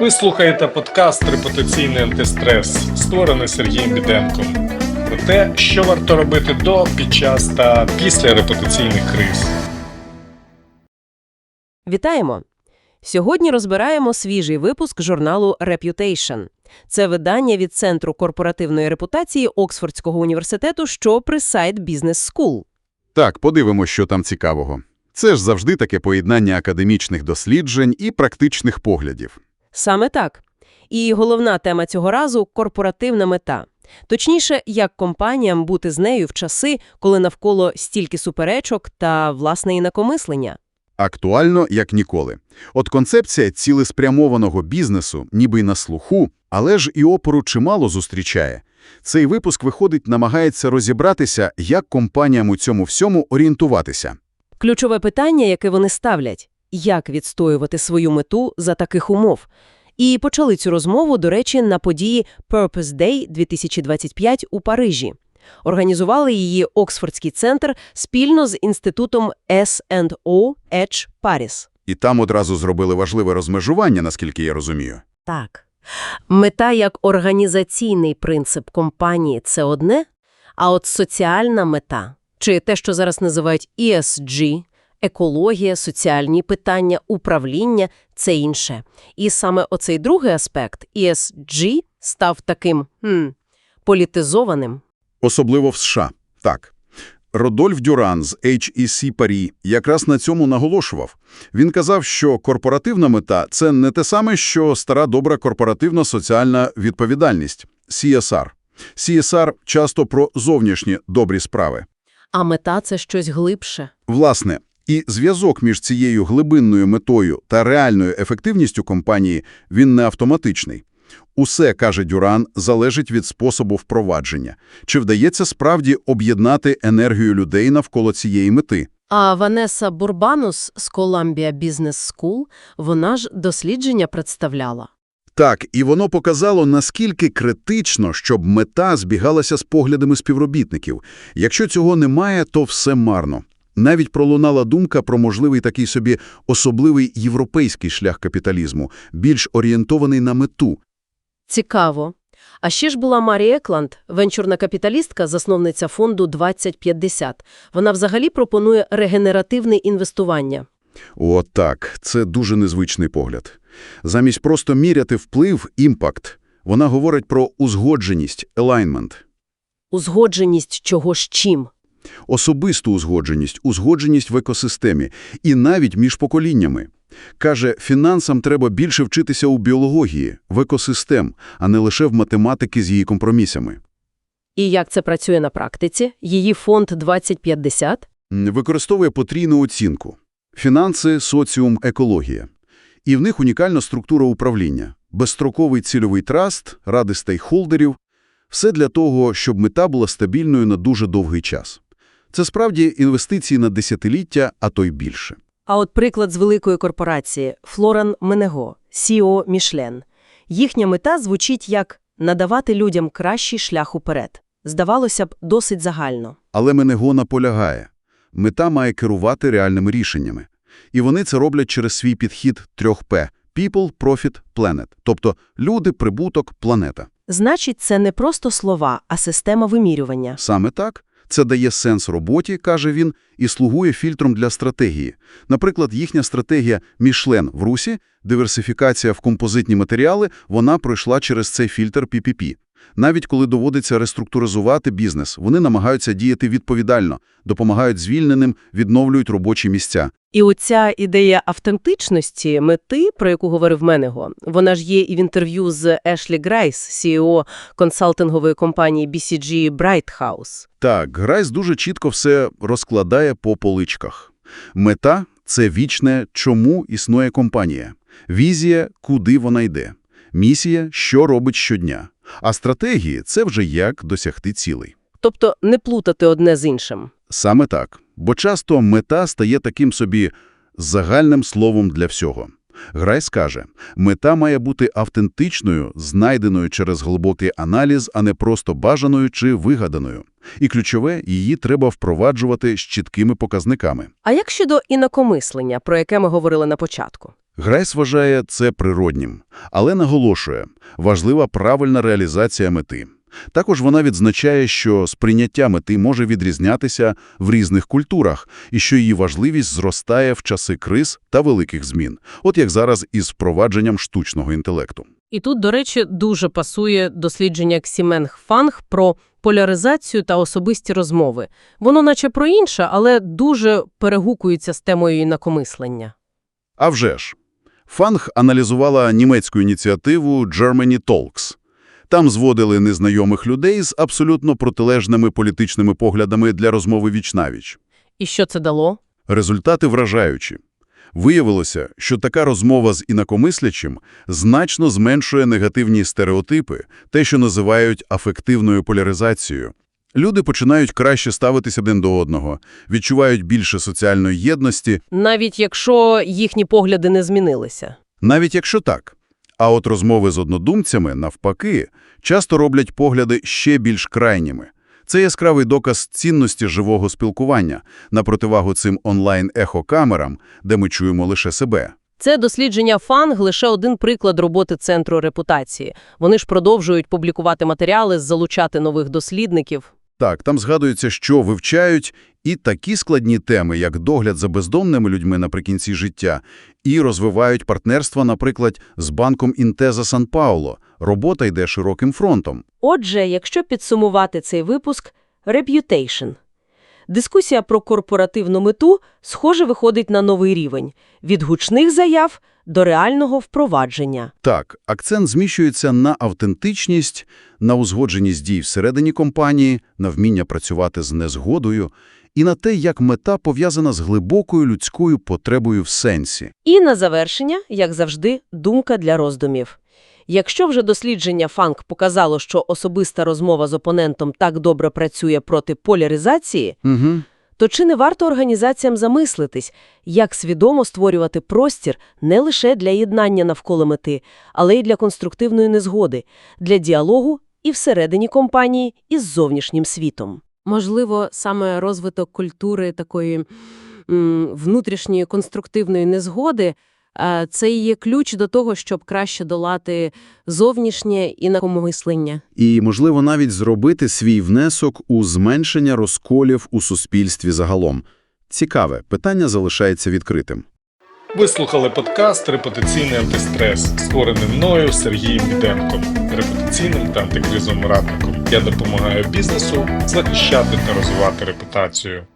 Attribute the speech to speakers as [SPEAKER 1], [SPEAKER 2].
[SPEAKER 1] Ви слухаєте подкаст Репутаційний антистрес, створений Сергієм Біденком. Про те, що варто робити до, під час та після репутаційних криз.
[SPEAKER 2] Вітаємо! Сьогодні розбираємо свіжий випуск журналу Reputation. Це видання від Центру корпоративної репутації Оксфордського університету, що при сайт Business School.
[SPEAKER 3] Так, подивимось, що там цікавого. Це ж завжди таке поєднання академічних досліджень і практичних поглядів.
[SPEAKER 2] Саме так. І головна тема цього разу – корпоративна мета. Точніше, як компаніям бути з нею в часи, коли навколо стільки суперечок та, власне, інакомислення.
[SPEAKER 3] Актуально, як ніколи. От концепція цілеспрямованого бізнесу ніби й на слуху, але ж і опору чимало зустрічає. Цей випуск, виходить, намагається розібратися, як компаніям у цьому всьому орієнтуватися.
[SPEAKER 2] Ключове питання, яке вони ставлять – як відстоювати свою мету за таких умов? І почали цю розмову, до речі, на події Purpose Day 2025 у Парижі. Організували її Оксфордський центр спільно з інститутом S&O Edge Paris.
[SPEAKER 3] І там одразу зробили важливе розмежування, наскільки я розумію.
[SPEAKER 2] Так. Мета як організаційний принцип компанії – це одне, а от соціальна мета, чи те, що зараз називають ESG, екологія, соціальні питання, управління – це інше. І саме оцей другий аспект, ESG, став таким хм, політизованим.
[SPEAKER 3] Особливо в США. Так. Родольф Дюран з HEC Парі якраз на цьому наголошував. Він казав, що корпоративна мета – це не те саме, що стара добра корпоративна соціальна відповідальність – CSR. CSR часто про зовнішні добрі справи.
[SPEAKER 2] А мета – це щось глибше.
[SPEAKER 3] Власне, і зв'язок між цією глибинною метою та реальною ефективністю компанії, він не автоматичний. Усе, каже Дюран, залежить від способу впровадження. Чи вдається справді об'єднати енергію людей навколо цієї мети?
[SPEAKER 2] А Ванеса Бурбанус з Columbia Business School, вона ж дослідження представляла.
[SPEAKER 3] Так, і воно показало, наскільки критично, щоб мета збігалася з поглядами співробітників. Якщо цього немає, то все марно. Навіть пролунала думка про можливий такий собі особливий європейський шлях капіталізму, більш орієнтований на мету.
[SPEAKER 2] Цікаво. А ще ж була Марі Екланд, венчурна капіталістка, засновниця фонду 2050. Вона взагалі пропонує регенеративне інвестування.
[SPEAKER 3] О, так, це дуже незвичний погляд. Замість просто міряти вплив, імпакт, вона говорить про узгодженість, alignment.
[SPEAKER 2] Узгодженість чого з чим.
[SPEAKER 3] Особисту узгодженість, узгодженість в екосистемі і навіть між поколіннями. Каже, фінансам треба більше вчитися у біології, в екосистем, а не лише в математики з її компромісами.
[SPEAKER 2] І як це працює на практиці? Її фонд 2050?
[SPEAKER 3] М, Використовує потрійну оцінку. Фінанси, соціум, екологія. І в них унікальна структура управління. Безстроковий цільовий траст, ради стейкхолдерів. Все для того, щоб мета була стабільною на дуже довгий час. Це справді інвестиції на десятиліття, а то й більше.
[SPEAKER 2] А от приклад з великої корпорації Флоран Менего, CEO Мішлен. Їхня мета звучить як «надавати людям кращий шлях уперед». Здавалося б, досить загально.
[SPEAKER 3] Але Менего наполягає. Мета має керувати реальними рішеннями. І вони це роблять через свій підхід 3П – People, Profit, Planet. Тобто люди, прибуток, планета.
[SPEAKER 2] Значить, це не просто слова, а система вимірювання.
[SPEAKER 3] Саме так. Це дає сенс роботі, каже він, і слугує фільтром для стратегії. Наприклад, їхня стратегія «Мішлен» в Русі, диверсифікація в композитні матеріали, вона пройшла через цей фільтр PPP. Навіть коли доводиться реструктуризувати бізнес, вони намагаються діяти відповідально, допомагають звільненим, відновлюють робочі місця.
[SPEAKER 2] І оця ідея автентичності, мети, про яку говорив Менего, вона ж є і в інтерв'ю з Ешлі Грайс, CEO консалтингової компанії BCG Bright House.
[SPEAKER 3] Так, Грайс дуже чітко все розкладає по поличках. Мета – це вічне, чому існує компанія. Візія – куди вона йде. Місія – що робить щодня. А стратегії – це вже як досягти цілей.
[SPEAKER 2] Тобто не плутати одне з іншим.
[SPEAKER 3] Саме так. Бо часто мета стає таким собі загальним словом для всього. Грайс каже, мета має бути автентичною, знайденою через глибокий аналіз, а не просто бажаною чи вигаданою. І ключове, її треба впроваджувати з чіткими показниками.
[SPEAKER 2] А як щодо інакомислення, про яке ми говорили на початку?
[SPEAKER 3] Грайс вважає це природнім, але наголошує – важлива правильна реалізація мети. Також вона відзначає, що сприйняття мети може відрізнятися в різних культурах і що її важливість зростає в часи криз та великих змін, от як зараз із впровадженням штучного інтелекту.
[SPEAKER 2] І тут, до речі, дуже пасує дослідження Ксіменг Фанг про поляризацію та особисті розмови. Воно наче про інше, але дуже перегукується з темою інакомислення.
[SPEAKER 3] А вже ж. Фанг аналізувала німецьку ініціативу Germany Talks. Там зводили незнайомих людей з абсолютно протилежними політичними поглядами для розмови віч-навіч.
[SPEAKER 2] І що це дало?
[SPEAKER 3] Результати вражаючі. Виявилося, що така розмова з інакомислячим значно зменшує негативні стереотипи, те, що називають афективною поляризацією. Люди починають краще ставитися один до одного, відчувають більше соціальної єдності,
[SPEAKER 2] Навіть якщо їхні погляди не змінилися.
[SPEAKER 3] навіть якщо так. А от розмови з однодумцями, навпаки, часто роблять погляди ще більш крайніми. Це яскравий доказ цінності живого спілкування, на противагу цим онлайн-ехокамерам, де ми чуємо лише себе.
[SPEAKER 2] Це дослідження Фанг – лише один приклад роботи Центру репутації. Вони ж продовжують публікувати матеріали, залучати нових дослідників.
[SPEAKER 3] Так, там згадується, що вивчають і такі складні теми, як догляд за бездомними людьми наприкінці життя, і розвивають партнерства, наприклад, з банком Інтеза Сан-Пауло. Робота йде широким фронтом.
[SPEAKER 2] Отже, якщо підсумувати цей випуск – reputation. Дискусія про корпоративну мету, схоже, виходить на новий рівень – від гучних заяв до реального впровадження.
[SPEAKER 3] Так, акцент зміщується на автентичність, на узгодженість дій всередині компанії, на вміння працювати з незгодою і на те, як мета пов'язана з глибокою людською потребою в сенсі.
[SPEAKER 2] І на завершення, як завжди, думка для роздумів. Якщо вже дослідження Фанк показало, що особиста розмова з опонентом так добре працює проти поляризації,
[SPEAKER 3] Угу.
[SPEAKER 2] то чи не варто організаціям замислитись, як свідомо створювати простір не лише для єднання навколо мети, але й для конструктивної незгоди, для діалогу і всередині компанії, і з зовнішнім світом? Можливо, саме розвиток культури такої м, внутрішньої конструктивної незгоди це і є ключ до того, щоб краще долати зовнішнє і інакомислення.
[SPEAKER 3] І, можливо, навіть зробити свій внесок у зменшення розколів у суспільстві загалом. Цікаве, питання залишається відкритим.
[SPEAKER 1] Ви слухали подкаст «Репутаційний антистрес», створений мною Сергієм Біденком, репутаційним та антикризовим радником. Я допомагаю бізнесу захищати та розвивати репутацію.